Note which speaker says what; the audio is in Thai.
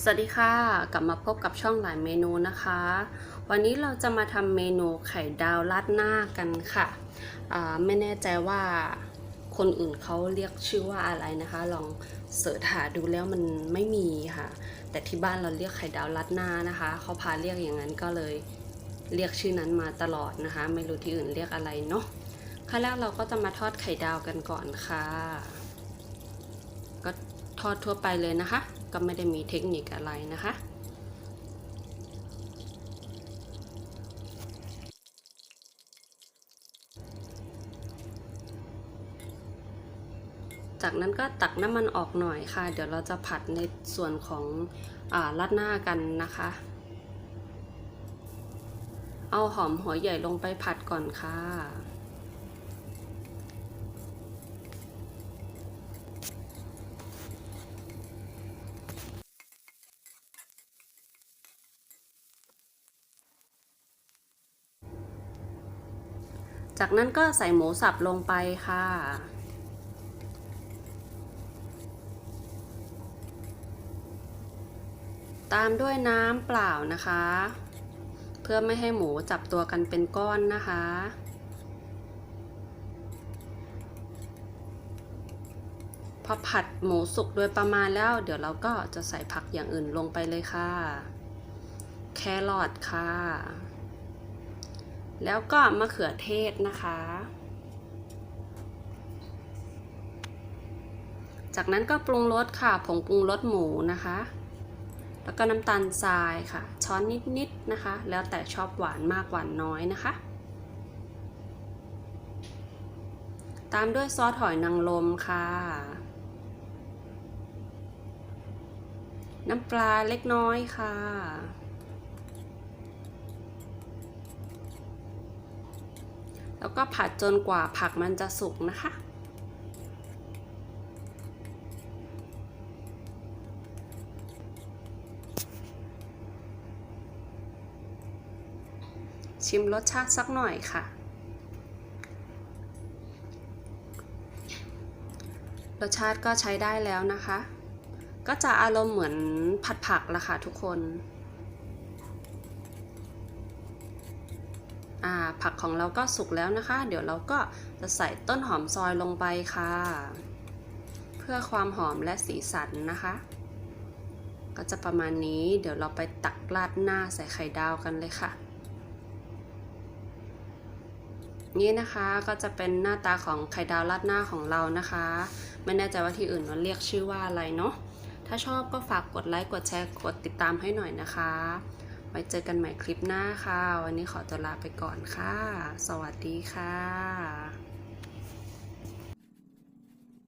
Speaker 1: สวัสดีค่ะ กลับมาพบกับช่องหลายเมนูนะคะ วันนี้เราจะมาทำเมนูไข่ดาวราดหน้ากันค่ะ ไม่แน่ใจว่าคนอื่นเขาเรียกชื่อว่าอะไรนะคะ ลองเสิร์ชหาดูแล้วมันไม่มีค่ะ แต่ที่บ้านเราเรียกไข่ดาวราดหน้านะคะ เขาพาเรียกอย่างนั้นก็เลยเรียกชื่อนั้นมาตลอดนะคะ ไม่รู้ที่อื่นเรียกอะไรเนาะขั้นแรกเราก็จะมาทอดไข่ดาวกันก่อนค่ะ ก็ ทอดทั่วไปเลยนะคะ ก็ไม่ได้มีเทคนิคอะไรนะคะจากนั้นก็ตักน้ำมันออกหน่อยค่ะ เดี๋ยวเราจะผัดในส่วนของอราดหน้ากันนะคะ เอาหอมหัวใหญ่ลงไปผัดก่อนค่ะ จากนั้นก็ใส่หมูสับลงไปค่ะ ตามด้วยน้ำเปล่านะคะ เพื่อไม่ให้หมูจับตัวกันเป็นก้อนนะคะ พอผัดหมูสุกโดยประมาณแล้ว เดี๋ยวเราก็จะใส่ผักอย่างอื่นลงไปเลยค่ะ แครอทค่ะ แล้วก็มะเขือเทศนะคะ จากนั้นก็ปรุงรสค่ะ ผงปรุงรสหมูนะคะ แล้วก็น้ำตาลทรายค่ะ ช้อนนิดๆนะคะ แล้วแต่ชอบหวานมากหวานน้อยนะคะ ตามด้วยซอสหอยนางรมค่ะ น้ำปลาเล็กน้อยค่ะ แล้วก็ผัดจนกว่าผักมันจะสุกนะคะ ชิมรสชาติสักหน่อยค่ะรสชาติก็ใช้ได้แล้วนะคะ ก็จะอารมณ์เหมือนผัดผักละค่ะทุกคนผักของเราก็สุกแล้วนะคะ เดี๋ยวเราก็จะใส่ต้นหอมซอยลงไปค่ะ เพื่อความหอมและสีสันนะคะ ก็จะประมาณนี้ เดี๋ยวเราไปตักราดหน้าใส่ไข่ดาวกันเลยค่ะ นี่นะคะก็จะเป็นหน้าตาของไข่ดาวราดหน้าของเรานะคะ ไม่แน่ใจว่าที่อื่นมันเรียกชื่อว่าอะไรเนาะ ถ้าชอบก็ฝากกดไลค์ กดแชร์ กดติดตามให้หน่อยนะคะ ไว้เจอกันใหม่คลิปหน้าค่ะ วันนี้ขอตัวลาไปก่อนค่ะ สวัสดีค่ะ